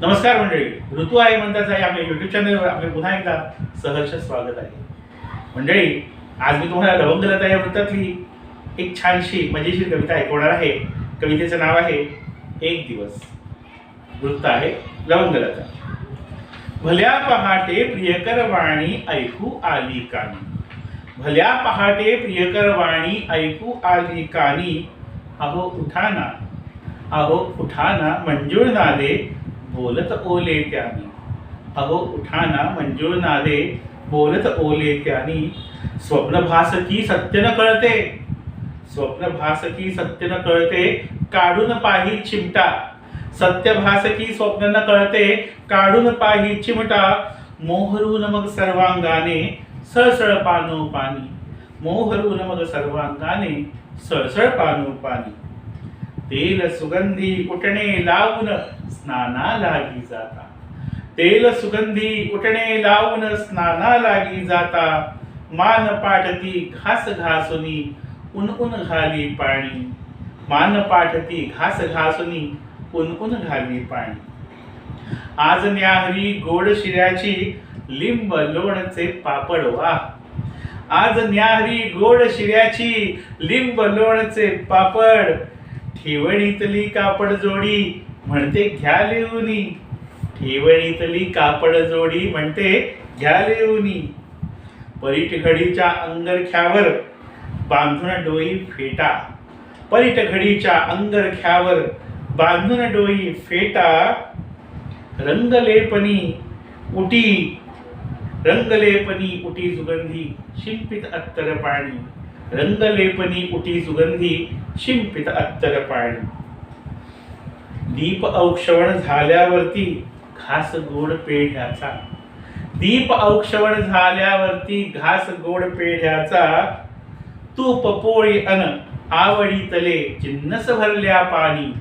नमस्कार मंडळी. ऋतू आहे म्हणताच आहे आपल्या युट्यूब चॅनलवर आपले पुन्हा एकदा सहर्ष स्वागत आहे. मंडळी आज मी तुम्हाला लवंगलता या वृत्तातली एक छानशी मजेशीर कविता ऐकवणार आहे. कवितेचं नाव आहे एक दिवस. वृत्त आहे लवंगलता. भल्या पहाटे प्रियकर वाणी ऐकू आली कानी. भल्या पहाटे प्रियकर वाणी ऐकू आली कानी. अहो उठाना. अहो उठाना मंजूळ नादे बोलत ओले त्यानी. अहो उठाना मंजूळ नादे बोलत ओले त्यानी. स्वप्न भासकी सत्य न कळते? स्वप्न भासकी सत्य न कळते काढून पाही चिमटा. सत्य भासकी स्वप्न न कळते काढून पाही चिमटा. मोहरून मग सर्वांगाने सळसळ पानो पाणी मोहरून मग सर्वांगाने सळसळ पानो पाणी तेल सुगंधी उठणे लावून स्नाना लागी जाता. तेल सुगंधी उठणे लावून स्नाना लागी जाता. मान पाठती घास घासुनी उन उन घाली पाणी. मान पाठती घास घासुनी उन उन घाली पाणी. आज न्याहरी गोड शिऱ्याची लिंब लोणचे पापड वा. आज न्याहरी गोड शिऱ्याची लिंब लोणचे पापड ठेवणीतली कापड जोडी म्हणते घ्या लिहूनी. ठेवणीतली कापड जोडी म्हणते घ्या लिहूनी. परीट घडीच्या अंगरख्यावर बांधून डोई फेटा. परीटघडीच्या अंगरख्यावर बांधून डोई फेटा. रंगलेपणी उटी रंगलेपणी उटी सुगंधी शिंपित अत्तर पाणी. रंगलेपनी उटी सुगंधी शिंपित अत्तर पाणी. दीप औक्षवण झाल्यावरती घास गोड पेढ्याचा. दीप औक्षवण झाल्यावरती घास गोड पेढ्याचा. तूप पोळी अन आवडीतले चिन्नस भरल्या पाणी.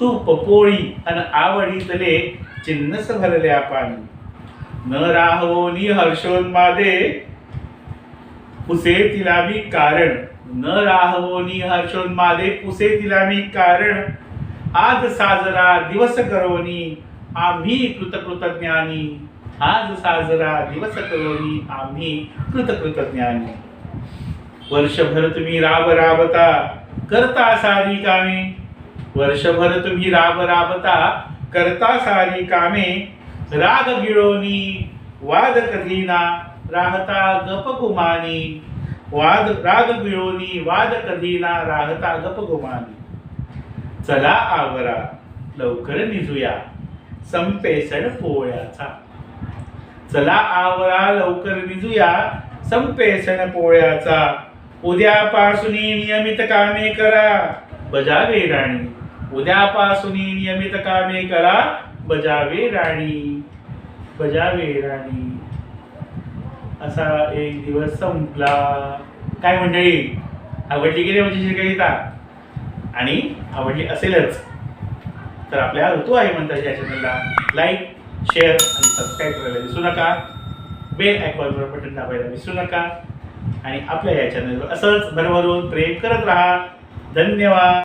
तूप पोळी अन आवडीतले चिन्नस भरल्या पाणी. न राहो नि हर्षोन्मादे पुसे तिला मी कारण. न राहवोनी हर्षोन्मादे पुसे तिला मी कारण. आज साजरा दिवस करोनी आम्ही कृतकृतज्ञानी. आज साजरा दिवस करोनी आम्ही कृतकृतज्ञानी. वर्षभर तुम्ही राब राबता करता सारी कामे. वर्षभर तुम्ही राब राबता करता सारी कामे. राग गिळोनी वाद कधीना राहता गप गुमानी. वाद राग मिळोनी वाद कधीना राहता गप गुमानी. चला आवरा लवकर निजूया संपे सण पोळ्याचा. चला आवरा लवकर निजूया संपे सण पोळ्याचा. उद्यापासून नियमित कामे करा बजावे राणी. उद्यापासून नियमित कामे करा बजावे राणी. बजावे राणी. असा एक दिवस संपला. काय मंडळी? आवडली की नाही म्हणजे कविता आणि आवडली असेलच. तर आपल्या ऋतू आहे म्हणतात या चॅनलला लाईक शेअर आणि सबस्क्राईब करायला विसरू नका. बेल आयकॉनवर बटन दाबायला विसरू नका. आणि आपल्या या चॅनलवर असंच भरभरून प्रेम करत राहा. धन्यवाद.